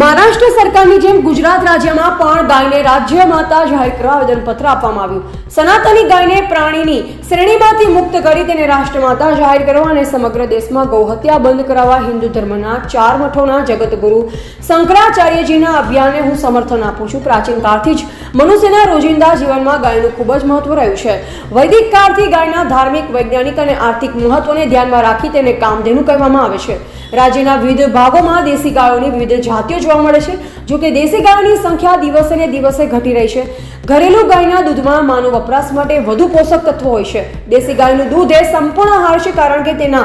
મહારાષ્ટ્ર સરકારની જેમ ગુજરાત રાજ્યમાં પણ ગાયને રાજ્ય માતા જાહેર કરવા આવેદનપત્ર આપવામાં આવ્યું. સનાતની ગાયને પ્રાણીની શ્રેણીમાંથી મુક્ત કરી તેને રાષ્ટ્રમાતા જાહેર કરવા અને સમગ્ર દેશમાં ગૌહત્યા બંધ કરાવવા હિન્દુ ધર્મના ચાર મઠોના જગતગુરુ શંકરાચાર્યજીના અભિયાનને હું સમર્થન આપું છું. પ્રાચીન કાળથી જ મનુષ્યના રોજિંદા જીવનમાં ગાયનું ખૂબ જ મહત્વ રહ્યું છે. વૈદિક કાળથી ગાયના ધાર્મિક, વૈજ્ઞાનિક અને આર્થિક મહત્વને ધ્યાનમાં રાખી તેને કામધેનુ કહેવામાં આવે છે. રાજ્યના વિવિધ ભાગોમાં દેશી ગાયોની વિવિધ જાતિઓ જોવા મળે છે, જોકે દેશી ગાયોની સંખ્યા દિવસે ને દિવસે ઘટી રહી છે. ઘરેલું ગાયના દૂધમાં માનવ વપરાશ માટે વધુ પોષક તત્વો હોય છે. દેશી ગાયનું દૂધ એ સંપૂર્ણ આહાર છે કારણ કે તેના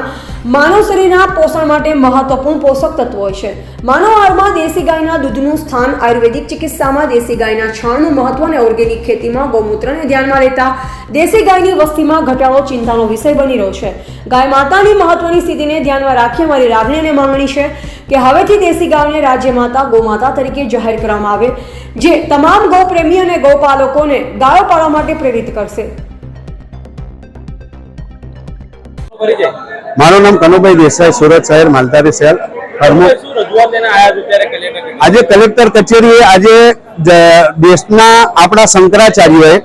માનવ શરીરના પોષણ માટે મહત્વપૂર્ણ પોષક તત્વો હોય છે. માનવ આહારમાં દેશી ગાયના દૂધનું સ્થાન આયુર્વેદિક ચિકિત્સામાં, દેશી ગાયના છાણનું મહત્વ અને ઓર્ગેનિક ખેતીમાં ગૌમૂત્રને ધ્યાનમાં લેતા દેશી ગાયની વસ્તીમાં ઘટાડો ચિંતાનો વિષય બની રહ્યો છે. ગાય માતાની મહત્વની સ્થિતિને ધ્યાનમાં રાખી અમારી લાગણી અને માંગણી છે કે હવેથી દેશી ગાયને રાજ્ય માતા ગૌમાતા તરીકે જાહેર કરવામાં આવે. જે તમામ ગૌપ્રેમી અને ગૌપાલકોને ગાયો પાળવા માટે પ્રેરિત કરશે. મારું નામ કનુભાઈ દેસાઈ સુરત શહેર માલધારી ત્યારે કલેક્ટર આજે કલેક્ટર કચેરીએ આજે દેશના આપણા શંકરાચાર્યએ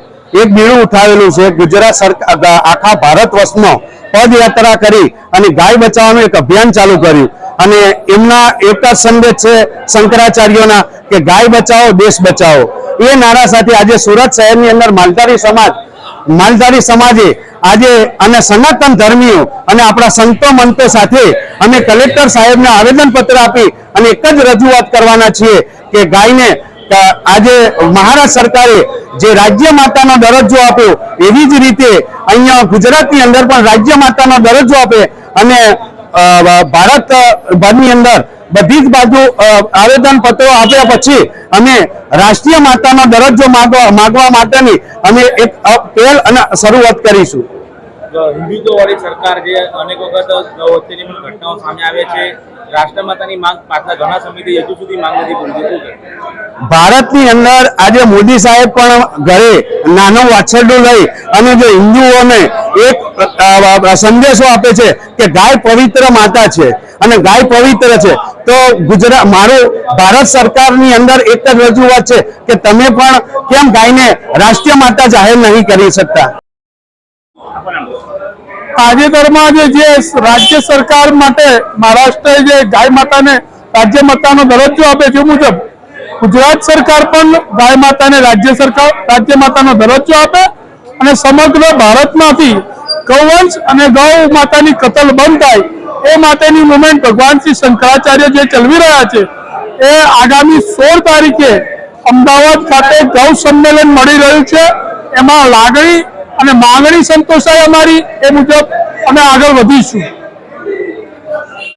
એક બીડું ઉઠાવેલું છે. ગુજરાત સરકાર આખા ભારત વર્ષનો પદયાત્રા કરી અને ગાય બચાવવાનું એક અભિયાન ચાલુ કર્યું. અને એમના એક જ સંદેશ છે શંકરાચાર્યોના. કે ગાય બચાવો, દેશ બચાવો. એ નારા સાથે આજે સુરત શહેરની અંદર માલધારી સમાજ, માલધારી સમાજે આજે અને સનાતન ધર્મીઓ અને આપણા સંતો મંતો સાથે અમે કલેક્ટર સાહેબને આવેદનપત્ર આપી અને એક જ રજૂઆત કરવાના છીએ કે ગાયને આજે મહારાષ્ટ્ર સરકારે જે રાજ્ય માતાનો દરજ્જો આપ્યો, એવી જ રીતે અહીંયા ગુજરાતની અંદર પણ રાજ્ય માતાનો દરજ્જો આપે અને ભારત ભરની અંદર બધી જ બાજુ આવેદન પત્રો આપ્યા પછી અમે રાષ્ટ્રીય માતાનો દરજ્જો માંગવા માટેની અમે એક પહેલ અને શરૂઆત કરીશું હિન્દુત્વ વાળી સરકાર જે અનેક વખત ઘટનાઓ સામે આવે છે રાષ્ટ્રમાતાની માંગ પાછલા ઘણા સમયથી હજુ સુધી માંગ નથી પૂરી? ભારતની અંદર આજે મોદી સાહેબ પણ ઘરે નાનું વાછરડું લઈ અને જે હિન્દુઓને એક સંદેશો આપે છે કે ગાય પવિત્ર માતા છે અને ગાય પવિત્ર છે. તો ગુજરાત મારું, ભારત સરકારની અંદર એક જ રજૂઆત છે કે તમે પણ કેમ ગાયને રાષ્ટ્રીય માતા જાહેર નહીં કરી શકતા? તાજેતરમાં જે જે રાજ્ય સરકાર માટે મહારાષ્ટ્રએ જે ગાય માતાને રાજ્ય માતાનો દરજ્જો આપે છે મુજબ ગુજરાત સરકાર પણ ગાય માતાને રાજ્ય સરકાર, રાજ્ય માતાનો દરજ્જો આપે અને સમગ્ર ભારતમાંથી ગૌવંશ અને ગૌ માતાની કતલ બંધ થાય એ માટેની મુવમેન્ટ ભગવાન શ્રી શંકરાચાર્ય જે ચલાવી રહ્યા છે, એ આગામી સોળ તારીખે અમદાવાદ ખાતે ગૌ સંમેલન મળી રહ્યું છે. એમાં લાગણી અને માંગણી સંતોષાય અમારી એ મુજબ અમે આગળ વધીશું.